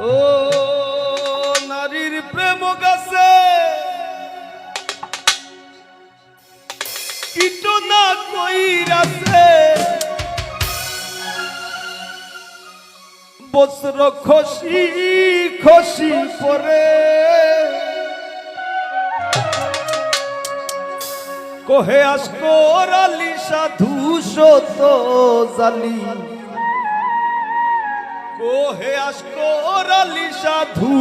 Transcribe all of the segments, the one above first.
ও নারীর প্রেম গাছে। কীট না কইরাছে। বস্ত্র খসি খসি পরে। কোহে আসকর আলি সাধু সত জালি। কোহে আসকর আলি সাধু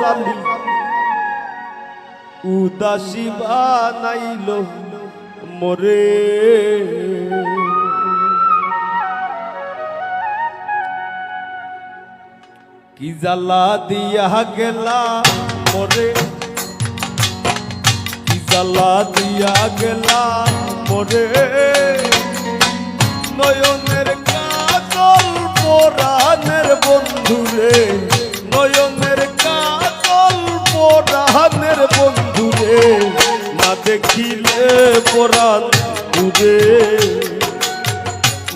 জালি। উদাসী বানাইল মোরে। কি জ্বালা দিয়া গেলা মোরে। কি জ্বালা দিয়া গেলা মোরে। পোরানের বন্ধুরে নয়নের কাজল পোরানের বন্ধুরে না দেখিলে পোরান ঘুরে।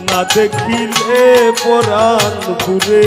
না দেখিলে পোরান পুরে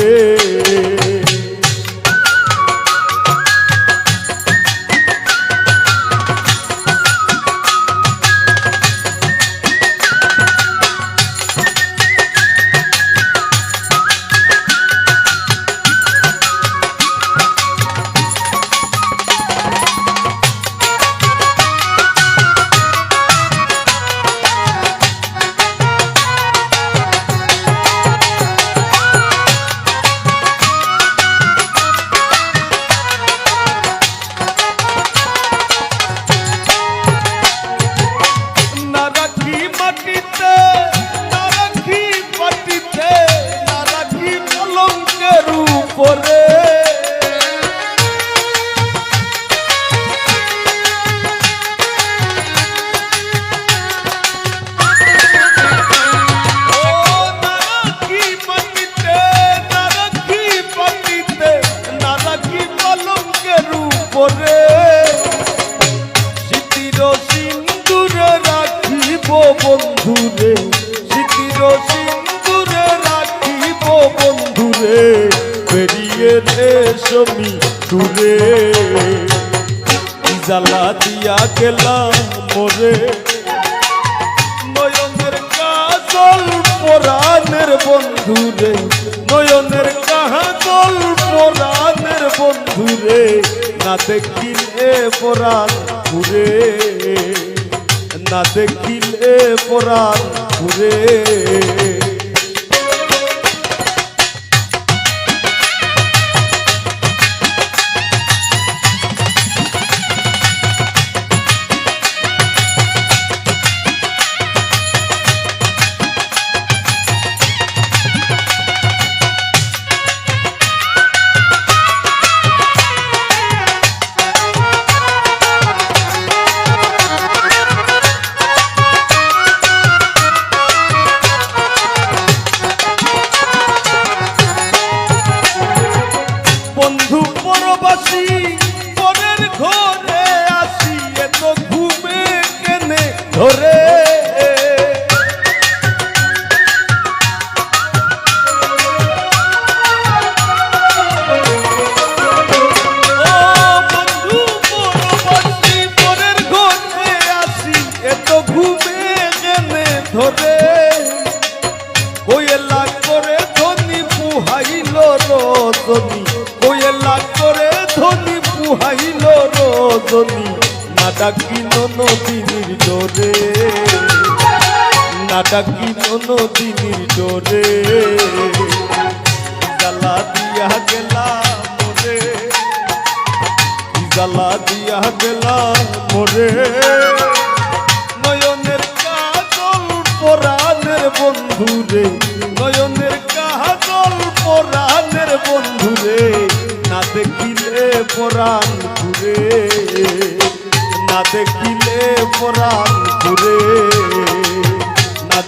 পলঙ্কের উপরে। উপরে স্মৃতির সিন্দুরে রাখিব বন্ধুরে স্মৃতির সিন্দুরে রাখিব বন্ধুরে বেরিয়ে রেশমি সুরে জ্বালা দিয়া গেলাম মোরে। নয়নের কাজল পরাণের বন্ধুরে। নয়নের কাজল পরাণের বন্ধুরে। না দেখিলে পরাণ ঘুরে। না দেখিলে পরাণ ঘুরে। ঘরে আসি এত ঘুমে কেনে? ধরে রজনী, না ডাকিল নদীর ডোরে না ডাকিল নদীর ডোরে জ্বালা দিয়া গেলা মোরে। জ্বালা দিয়া গেলা মোরে। নয়নের কাজল পরাণের বন্ধুরে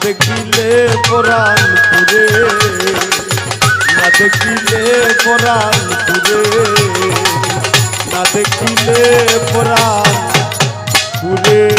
দেখিলে ঘুরে না দেখিলে ঘুরে না দেখিলে ঘুরে